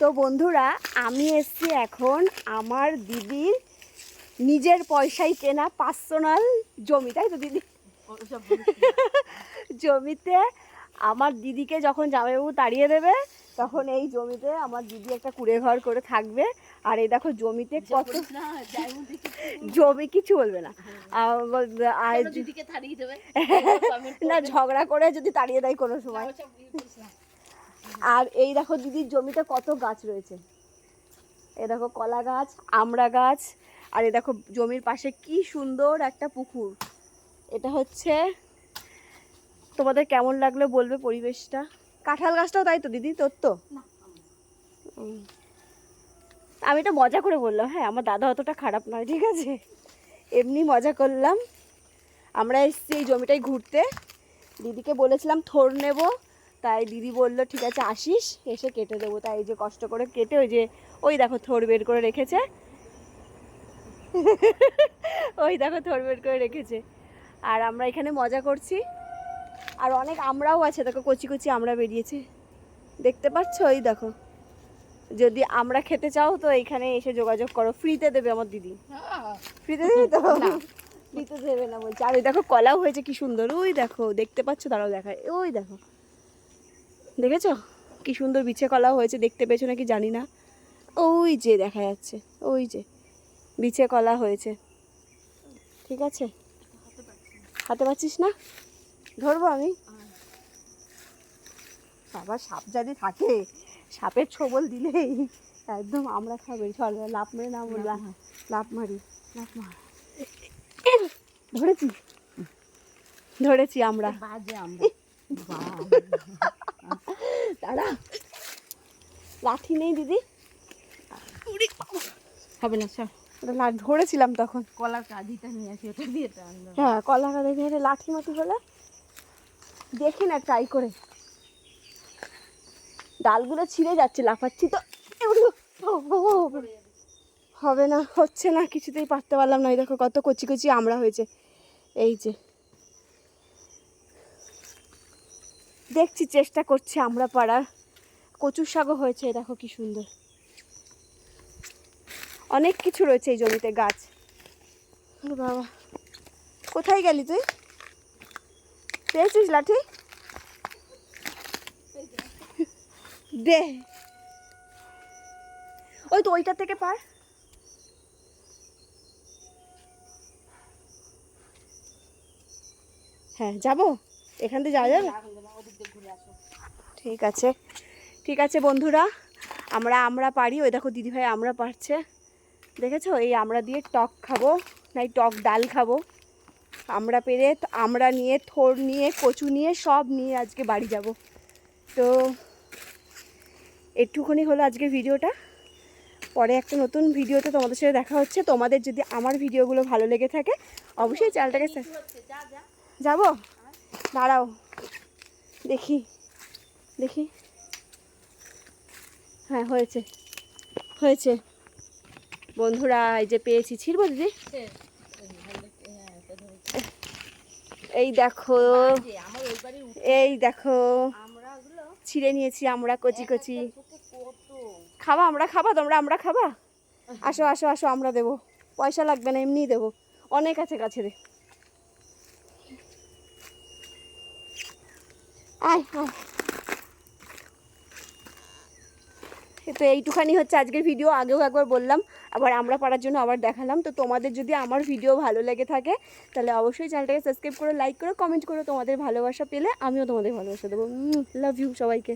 তো বন্ধুরা আমি এসছি এখন আমার দিদির নিজের পয়সায় কেনা পার্সোনাল জমি তাই তো দিদি? জমিতে আমার দিদিকে যখন জামাইবাবু তাড়িয়ে দেবে তখন এই জমিতে আমার দিদি একটা কুড়ে ঘর করে থাকবে। আর এই দেখো জমিতে কত জমি কিছু বলবে না। আর বলবে, আর না ঝগড়া করে যদি তাড়িয়ে দেয় কোনো সময়। আর এই দেখো দিদির জমিতে কত গাছ রয়েছে। এই দেখো কলা গাছ আমড়া গাছ আর এ দেখো জমির পাশে কি সুন্দর একটা পুকুর। এটা হচ্ছে তোমাদের কেমন লাগল বলবে পরিবেশটা? কাঁঠাল গাছটাও তাই তো দিদি তোর তো। আমি এটা মজা করে বললাম হ্যাঁ আমার দাদা অতটা খারাপ নয় ঠিক আছে? এমনি মজা করলাম। আমরা এসেছি এই জমিটাই ঘুরতে। দিদিকে বলেছিলাম থোর নেব তাই দিদি বলল ঠিক আছে আসিস এসে কেটে দেবো। তাই এই যে কষ্ট করে কেটে ওই যে ওই দেখো থোর বের করে রেখেছে। ওই দেখো থোর বের করে রেখেছে। আর আমরা এখানে মজা করছি। আর অনেক আমরাও আছে দেখো কচি কচি আমরা বেরিয়েছে। দেখতে পাচ্ছ? ওই দেখো। যদি আমরা খেতে চাও তো এখানে এসে যোগাযোগ করো। ফ্রিতে দেবে আমার দিদি। ফ্রিতে দেবে তো? ফ্রিতে দেবে না বলছে। আর ওই দেখো কলাও হয়েছে কি সুন্দর। ওই দেখো দেখতে পাচ্ছ? তারাও দেখায় ওই দেখো। দেখেছ? কি সুন্দর বিছে কলাও হয়েছে দেখতে পেয়েছ নাকি জানি না। ওই যে দেখা যাচ্ছে ওই যে বিছে কলা হয়েছে। ঠিক আছে? হাতে পাচ্ছিস না? ধরবো আমি? বাবা সাপ যদি থাকে সাপের ছোবল দিলেই একদম আমরা খাবে। চল লাভ মেরে না বললাম লাভ মারি। লাভ মার। ধরেছি। ধরেছি আমরা। বাজে আমরা। দাঁড়া। লাঠি নেই দিদি। হবে না সব ওটা ধরেছিলাম তখন। কলার কাঁদিটা নিয়ে আসি ওটা দিয়ে হ্যাঁ কলা গাছ ধরে লাঠি মাটি হলে দেখি না ট্রাই করে। ডালগুলো ছিঁড়ে যাচ্ছে লাফাচ্ছি তো। হবে না হচ্ছে না কিছুতেই পারতে পারলাম না। এই দেখো কত কচি কচি আমরা হয়েছে। এই যে। দেখছি, চেষ্টা করছি আমরা পাড়ার। কচুর শাকও হয়েছে, দেখো কি সুন্দর। অনেক কিছু রয়েছে এই জমিতে, গাছ। বাবা। কোথায় গেলি তুই? পেয়েছিস লাঠি? দে। ওই তো ওইটা থেকে পার। হ্যাঁ যাব? এখান থেকে যাওয়া যাবে? ঠিক আছে। ঠিক আছে বন্ধুরা, আমরা আমরা পারি। ওই দেখো দিদিভাই আমরা পারছে। দেখেছ? এই আমরা দিয়ে টক খাব, নাই টক ডাল খাব। আমরা পেরে আমরা নিয়ে, থোর নিয়ে, কচু নিয়ে, সব নিয়ে আজকে বাড়ি যাব। তো একটুখানি হলো আজকে ভিডিওটা। পরে একটা নতুন ভিডিওতে তোমাদের সাথে দেখা হচ্ছে। তোমাদের যদি আমার ভিডিওগুলো ভালো লেগে থাকে, অবশ্যই চ্যানেলটাকে যাব? দাঁড়াও। দেখি দেখি। হ্যাঁ হয়েছে। হয়েছে। বন্ধুরা, এই যে পেয়েছি। ছিড়বো দিদি? এই দেখো এই দেখো, ছিঁড়ে নিয়েছি আমরা কচি কচি। খাবা, আমরা খাবা, তোমরা আমরা খাবা? আসো আসো আসো, আমরা দেবো। পয়সা লাগবে না, এমনিই দেবো। অনেক আছে কাছে রে। আয় তো এইটুখানি হচ্ছে আজকের ভিডিও আগেও একবার বললাম, আবার আমরা পারার জন্য আবার দেখালাম। তো তোমাদের যদি আমার ভিডিও ভালো লেগে থাকে, তাহলে অবশ্যই চ্যানেলটাকে সাবস্ক্রাইব করো লাইক করো কমেন্ট করো। তোমাদের ভালোবাসা পেলে আমিও তোমাদের ভালোবাসা দেবো। লাভ ইউ সবাইকে।